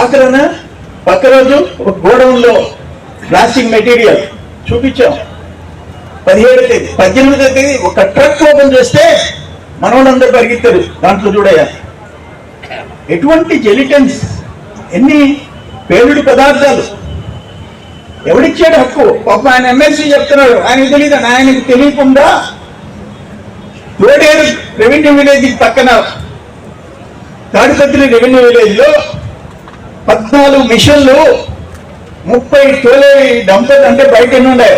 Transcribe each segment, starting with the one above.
ఆఖరణ పక్క రోజు ఒక గోడౌన్లో ప్లాస్టిక్ మెటీరియల్ చూపించాం. పదిహేడు తేదీ పద్దెనిమిదో తేదీ ఒక ట్రక్ ఓపెన్ చేస్తే మనవాళ్ళందరూ పరిగెత్తారు. దాంట్లో చూడయా ఎటువంటి జెలిటన్స్ ఎన్ని పేలుడు పదార్థాలు. ఎవడిచ్చాడు హక్కు? పాప ఆయన ఎమ్మెల్సీ చెప్తున్నాడు ఆయనకు తెలియదు ఆయనకు తెలియకుండా తోడేరు రెవెన్యూ విలేజ్ పక్కన తాడిపత్రి రెవెన్యూ విలేజ్లో పద్నాలుగు మిషన్లు ముప్పై తోలే డంపర్ అంటే బయట ఎన్ని ఉన్నాయి?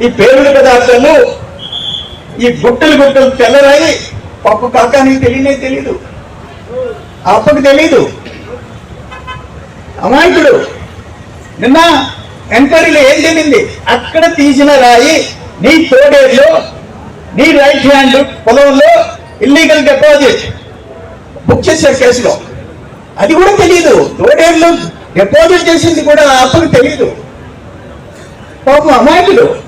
ఈ పేరుడు పదార్థాలు ఈ గుట్టలు గుట్టలు తెల్లరాయి పప్పు కాకానికి తెలియనే తెలీదు. అప్పకు తెలీదు. అమాయకుడు నిన్న ఎంక్వైరీలో ఏం తెలింది అక్కడ తీసిన రాయి నీ తోడేరులో నీ రైట్ హ్యాండ్ పొలంలో ఇల్లీగల్ డిపాజిట్ బుక్ చేశారు కేసులో. అది కూడా తెలియదు తోడేళ్ళు డిపాజిట్ చేసింది కూడా అప్పుడు తెలియదు పాపం అమాయకుడు.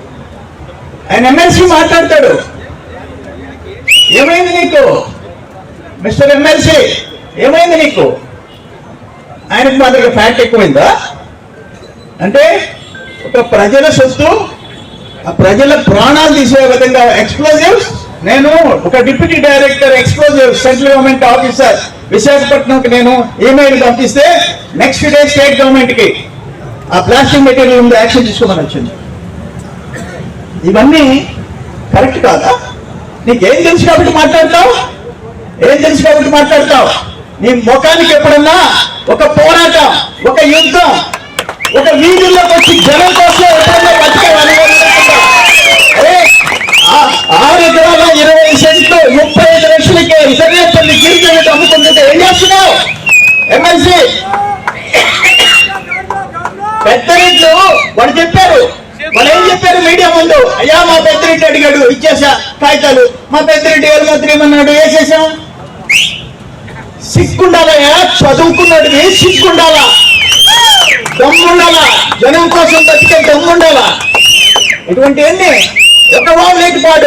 ఆయన ఎమ్మెల్సీ మాట్లాడతాడు. ఏమైంది నీకు? మిస్టర్ ఎమ్మెల్సీ ఏమైంది నీకు? ఆయనకు మా దగ్గర ఎక్కువైందా? అంటే ఒక ప్రజల సొత్తు ఆ ప్రజల ప్రాణాలు తీసే విధంగా ఎక్స్ప్లోజివ్స్ నేను ఒక deputy director exposure central government officer విశాఖపట్నంకి నేను ఈమెయిల్ పంపిస్తే నెక్స్ట్ డే స్టేట్ గవర్నమెంట్కి ఆ ప్లాస్టిక్ మెటీరియల్ ఉంది యాక్షన్ తీసుకోమని వచ్చింది. ఇవన్నీ కరెక్ట్ కాదా? నీకేం తెలుసు కాబట్టి మాట్లాడతావు? ఏం తెలుసు కాబట్టి మాట్లాడతావు? నీ ముఖానికి ఎప్పుడన్నా ఒక పోరాటం ఒక యుద్ధం ఒక వీధుల్లోకి వచ్చి జనం కోసం ఏం చేస్తున్నావు? ఎమ్మెల్సీ పెద్ద రెడ్లు వాడు చెప్పారు వాళ్ళు ఏం చెప్పారు మీడియా ముందు? అయ్యా మా పెద్దరెడ్డి అడిగాడు ఇచ్చేసా కాగితాలు. మా పెద్దరెడ్డి గారు మంత్రి ఏమన్నాడు? వేసేసాం సిగ్గుండాలయ్యా చదువుకున్నది సిగ్గుండాలా? దమ్ముండాలా? జనం కోసం బతికే దమ్ముండాలా? ఇటువంటి ఎన్ని? ఒక వాళ్ళు పాడు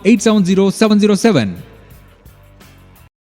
870 707.